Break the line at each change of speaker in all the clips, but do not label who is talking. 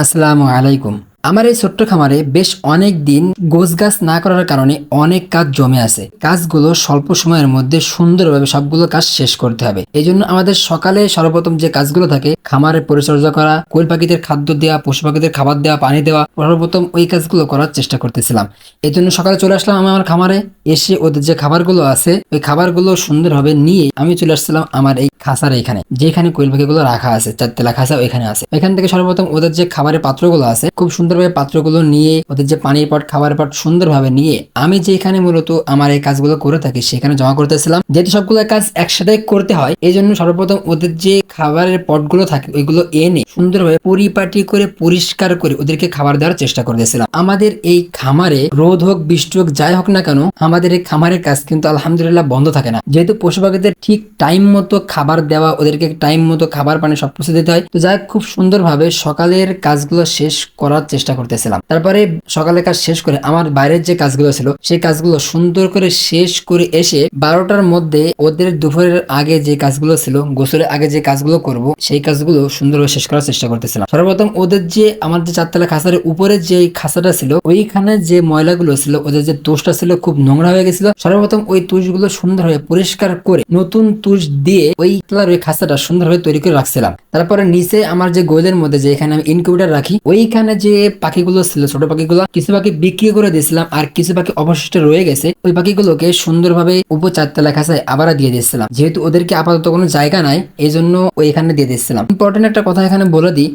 আসসালামু আলাইকুম। আমার এই ছোট্ট খামারে বেশ অনেক দিন গোছ গাছ না করার কারণে অনেক কাজ জমে আছে। কাজগুলো স্বল্প সময়ের মধ্যে সুন্দরভাবে সবগুলো কাজ শেষ করতে হবে। এই জন্য আমাদের সকালে সর্বপ্রথম যে কাজগুলো থাকে, খামারের পরিচর্যা করা কোয়েল পাখিদের খাদ্য দেওয়া, পশু পাখিদের খাবার দেওয়া, পানি দেওয়া, সর্বপ্রথম ওই কাজগুলো করার চেষ্টা করতেছিলাম। এই জন্য সকালে চলে আসলাম আমি আমার খামারে, এসে ওদের যে খাবারগুলো আছে, ওই খাবারগুলো সুন্দরভাবে নিয়ে আমি চলে আসছিলাম আমার এই খাসার এখানে, যেখানে কোয়েল পাখিগুলো রাখা আছে চারতলা খাসা ওইখানে আছে। এখান থেকে সর্বপ্রথম ওদের যে খাবারের পাত্রগুলো আছে, খুব সুন্দরভাবে পাত্রগুলো নিয়ে, ওদের যে পানির পট, খাবারের পট সুন্দরভাবে নিয়ে আমি যেখানে মূলত আমার এই কাজগুলো করে থাকি, সেখানে জমা করতেছিলাম। যেহেতু সবগুলো কাজ একসাথে করতে হয় এই জন্য সর্বপ্রথম ওদের যে খাবারের পটগুলো থাকে, ওইগুলো এনে সুন্দরভাবে পরিপাটি করে, পরিষ্কার করে ওদেরকে খাবার দেওয়ার চেষ্টা করতেছিলাম। আমাদের এই খামারে রোদ হোক, বৃষ্টি হোক, যাই হোক না কেন, আমাদের এই খামারের কাজ কিন্তু আলহামদুলিল্লাহ বন্ধ থাকে না। যেহেতু পশু পাখিদের ঠিক টাইম মতো খাবার দেওয়া, ওদেরকে টাইম মতো খাবার পানি সব কিছু দিতে হয়, তো যাই খুব সুন্দরভাবে সকালের কাজগুলো শেষ করার চেষ্টা করতেছিলাম। তারপরে সকালের কাজ শেষ করে আমার বাইরের যে কাজগুলো ছিল, সেই কাজগুলো সুন্দর করে শেষ করে এসে বারোটার মধ্যে ওদের দুপুরের আগে যে কাজগুলো ছিল, গোসলের আগে যে কাজগুলো করব, সেই কাজগুলো সুন্দরভাবে শেষ করার চেষ্টা করতেছিলাম। সর্বপ্রথম ওদের যে আমার যে চারতলা খাঁচার উপরে যে খাঁচাটা ছিল, ওইখানে যে ময়লাগুলো ছিল, ওদের যে তুষটা ছিল খুব নোংরা হয়ে গেছিল। সর্বপ্রথম ওই তুষগুলো সুন্দরভাবে পরিষ্কার করে নতুন তুষ দিয়ে ওই তলার ওই খাঁচাটা সুন্দরভাবে তৈরি করে রাখছিলাম। তারপরে নিচে আমার যে গোলের মধ্যে যে এখানে আমি ইনকিউবেটার রাখি, ওইখানে যে পাখিগুলো ছিল, ছোট পাখিগুলো, কিছু পাখি বিক্রি করে দিয়েছিলাম আর কিছু পাখি অবশিষ্ট রয়ে গেছে। ওই পাখিগুলোকে সুন্দরভাবে উপর চারতলা খাসায় আবার দিয়ে দিয়েছিলাম। যেহেতু ওদেরকে আপাতত কোনো জায়গা নাই এই জন্য ওইখানে দিয়ে দিয়েছিলাম। ইম্পর্টেন্ট একটা কথা এখানে বলে দিই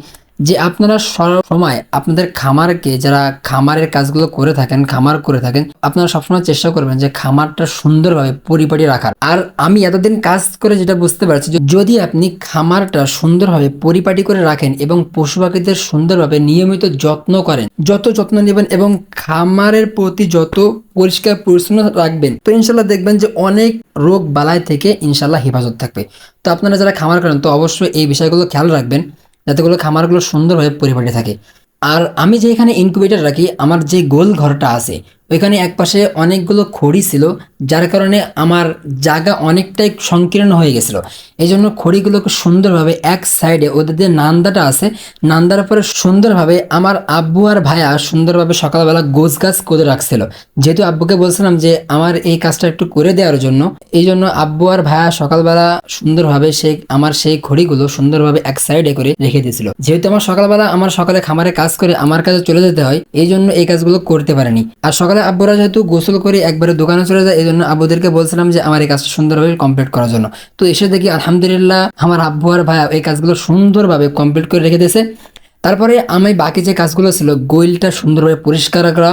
যে আপনারা সব সময় আপনাদের খামারকে, যারা খামারের কাজগুলো করে থাকেন, খামার করে থাকেন, আপনারা সবসময় চেষ্টা করবেন যে খামারটা সুন্দরভাবে পরিপাটি রাখার। আর আমি এতদিন কাজ করে যেটা বুঝতে পারছি যে যদি আপনি খামারটা সুন্দরভাবে পরিপাটি করে রাখেন এবং পশু পাখিদের সুন্দরভাবে নিয়মিত যত্ন করেন, যত যত্ন নেবেন এবং খামারের প্রতি যত পরিষ্কার পরিচ্ছন্ন রাখবেন, তো ইনশাল্লাহ দেখবেন যে অনেক রোগ বালাই থেকে ইনশাল্লাহ হেফাজত থাকবে। তো আপনারা যারা খামার করেন, তো অবশ্যই এই বিষয়গুলো খেয়াল রাখবেন। যাতেগুলো খামারগুলো সুন্দরভাবে পরিপাটি থাকে। আর আমি যে এখানে ইনকিউবেটার রাখি, আমার যে গোল ঘরটা আছে, ওইখানে একপাশে অনেকগুলো খড়ি ছিল যার কারণে আমার জায়গা অনেকটাই সংকীর্ণ হয়ে গেছিল। এই জন্য খড়িগুলোকে সুন্দরভাবে এক সাইডে ওদের যে নান্দাটা আছে, নান্দার পরে সুন্দরভাবে আমার আব্বু আর ভাইয়া সুন্দরভাবে সকালবেলা গোছ গাছ করে রাখছিল। যেহেতু আব্বুকে বলছিলাম যে আমার এই কাজটা একটু করে দেওয়ার জন্য এই জন্য আব্বু আর ভাইয়া সকালবেলা সুন্দরভাবে সেই আমার সেই খড়িগুলো সুন্দরভাবে এক সাইডে করে রেখে দিয়েছিল। যেহেতু আমার সকালবেলা আমার সকালে খামারে কাজ করে আমার কাজে চলে যেতে হয় এই জন্য এই কাজগুলো করতে পারেনি। আর সকালে আব্বুরা যেহেতু গোসল করে একবারে দোকানে চলে যায় এই জন্য আব্বুদেরকে বলছিলাম যে, আমার এই কাজটা সুন্দরভাবে কমপ্লিট করার জন্য। তো এসে দেখি, আলহামদুলিল্লাহ, আমার আব্বু আর ভাইয়া এই কাজগুলো সুন্দরভাবে কমপ্লিট করে রেখে দিয়েছে। তারপরে আমি বাকি যে কাজগুলো ছিল, গোইলটা সুন্দরভাবে পরিষ্কার করা,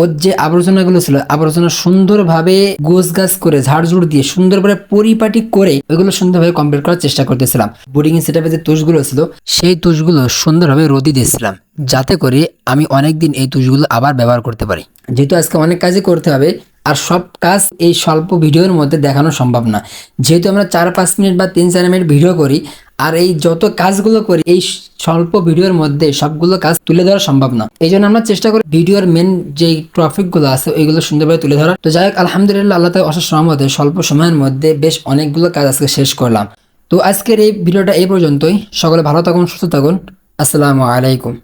ওর যে আবর্জনাগুলো ছিল, আবর্জনা সুন্দরভাবে গোছ গাছ করে, ঝাড়ঝুড় দিয়ে সুন্দরভাবে পরিপাটি করে, ওইগুলো সুন্দরভাবে কমপ্লিট করার চেষ্টা করতেছিলাম। বোর্ডিং সেটআপে যে তুষগুলো ছিল, সেই তুষগুলো সুন্দরভাবে রোদি দিয়েছিলাম, যাতে করে আমি অনেকদিন এই তুষগুলো আবার ব্যবহার করতে পারি। যেহেতু আজকে অনেক কাজই করতে হবে আর সব কাজ এই স্বল্প ভিডিওর মধ্যে দেখানো সম্ভব না। যেহেতু আমরা চার, পাঁচ মিনিট বা তিন, চার মিনিট ভিডিও করি, আর এই যত কাজগুলো করি, এই স্বল্প ভিডিওর মধ্যে সবগুলো কাজ তুলে ধরা সম্ভব না। এই জন্য আমরা চেষ্টা করি ভিডিওর মেন যে টপিকগুলো আছে, ওইগুলো সুন্দরভাবে তুলে ধরা তো যাই হোক, আলহামদুলিল্লাহ, আল্লাহ তালা অশেষ সহমতে স্বল্প সময়ের মধ্যে বেশ অনেকগুলো কাজ আজকে শেষ করলাম। তো আজকের এই ভিডিওটা এই পর্যন্তই। সকলে ভালো থাকুন, সুস্থ থাকুন। আসসালামু আলাইকুম।